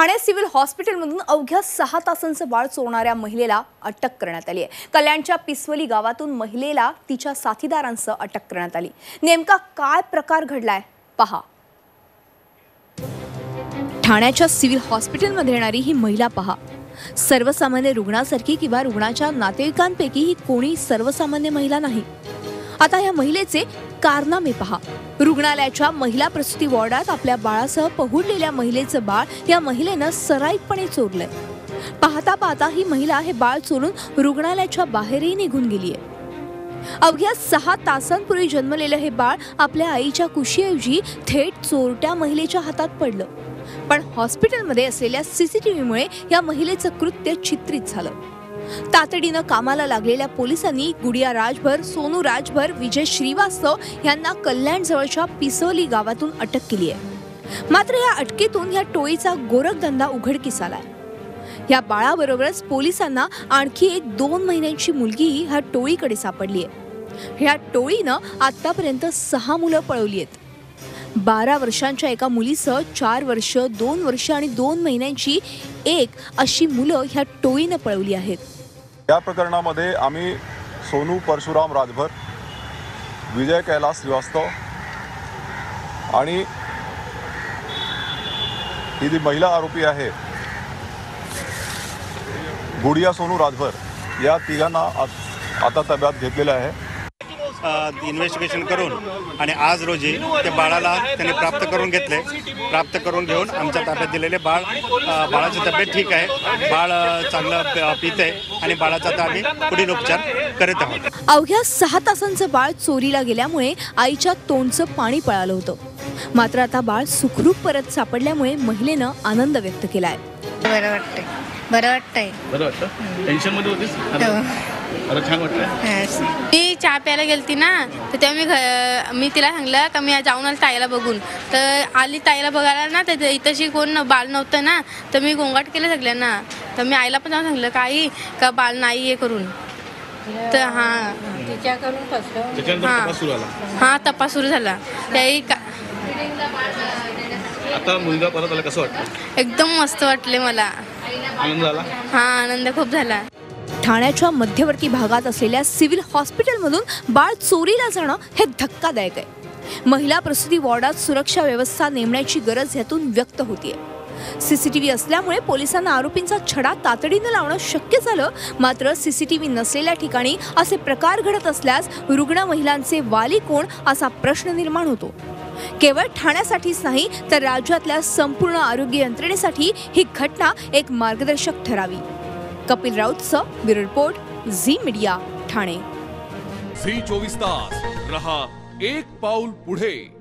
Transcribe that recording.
Thane civil हॉस्पिटलमधून अवघ्या सहा तासांचं बाळ चोरणाऱ्या महिलेला अटक करण्यात आली आहे. कल्याणच्या पिसवली गावातून महिलेला तिच्या साथीदारांसह अटक करण्यात आली. नेमका काय प्रकार घडलाय? पहा. ठाण्याच्या सिव्हिल हॉस्पिटलमध्ये येणारी ही महिला पहा. सर्वसामान्य रुग्णासारखी किंवा रुग्णाच्या नातेवाईकांपैकी ही कोणी सर्वसामान्य महिला नाही. आता या महिलेचे कारनामे पहा. रुग्णालयाच्या महिला प्रसूती वॉर्डात आपल्या बाळासह पहुडलेल्या महिलेचं बाळ या महिलेनं सराईतपणे चोरलंय. पाहता पाहता ही महिला हे बाळ चोरून रुग्णालयाच्या बाहेरही निघून गेलीय. अवघ्या सहा तासांपूर्वी जन्मलेलं हे बाळ आपल्या आईच्या कुशीऐवजी थेट चोरट्या महिलेच्या हातात पडलं. पण हॉस्पिटलमध्ये असलेल्या सीसीटीव्हीमुळे या महिलेचं कृत्य चित्रित झालं. तातडीनं कामाला लागलेल्या पोलिसांनी गुडिया राजभर सोनू राजभर विजय श्रीवास्तव यांना कल्याण जवळच्या पिसोली गावातून अटक केली आहे. मात्र या अटकेतून या टोळीचा गोरखधंदा उघडकीस आलाय. या बाळाबरोबरच पोलिसांना आणखी एक दोन महिन्यांची मुलगीही ह्या टोळीकडे सापडली आहे ह्या टोळीनं आतापर्यंत सहा मुलं पळवली आहेत. बारा वर्षांच्या एका मुलीसह चार वर्ष दोन वर्ष आणि दोन महिन्यांची एक अशी मुलं ह्या टोळीनं पळवली आहेत. या प्रकरणामध्ये आम्ही सोनू परशुराम राजभर विजय कैलास श्रीवास्तव आणि ही जी महिला आरोपी आहे गुडिया सोनू राजभर या तिघांना आता ताब्यात घेतलेलं आहे. इन्व्हेस्टिगेशन करून आणि आज रोजी त्या बाळाला त्यांनी प्राप्त करून घेतले. प्राप्त करून घेऊन आमच्या ताब्यात दिलेले बाळ बाळाची तब्येत ठीक आहे. बाळ चांगलं पित आहे आणि बाळाचा आता आम्ही पुढील उपचार करीत आहोत. अवघ्या सहा तासांचं बाळ चोरीला गेल्यामुळे आईच्या तोंडचं पाणी पळालं होतं. मात्र आता बाळ सुखरूप परत सापडल्यामुळे महिलेनं आनंद व्यक्त केलाय. बरं वाटतंय. बरं वाटतंय. बरं वाटतं? टेन्शनमध्ये होतीस? हो. छान. मी चहा प्यायला गेलती ना तर तेव्हा मी घ मी तिला सांगलं का मी जाऊन आली ताईला बघून. तर आली ताईला बघायला ना तर इथंशी कोण बाळ नव्हतं ना तर मी गोंगाट केलं सगळ्यांना. तर मी आईला पण जाऊन सांगलं काही का बाळ नाही हे करून. तर हां. त्याच्यानंतर हां. तपास सुरू आला हां तपास सुरू झाला. त्याही का आता मुलगा परत आला कसं वाटतं एकदम मस्त वाटले मला. आनंद झाला? हां आनंद खूप झाला. ठाण्याच्या मध्यवर्ती भागात असलेल्या सिव्हिल हॉस्पिटलमधून बाळ चोरीला जाणं हे धक्कादायक आहे. महिला प्रसूती वॉर्डात सुरक्षा व्यवस्था नेमण्याची गरज यातून व्यक्त होतीये. सीसीटीव्ही असल्यामुळे पोलिसांना आरोपींचा छडा तातडीनं लावणं शक्य झालं मात्र सीसीटीव्ही नसलेल्या ठिकाणी असे प्रकार घडत असल्यास रुग्ण महिलांचे वाली कोण असा प्रश्न निर्माण होतो. केवळ ठाण्यासाठीच नाही तर राज्यातल्या संपूर्ण आरोग्य यंत्रणेसाठी ही घटना एक मार्गदर्शक ठरावी. Kapil राऊतचं bureau report Zee media Thane. Zee चोवीस तास. रहा एक पाऊल पुढे.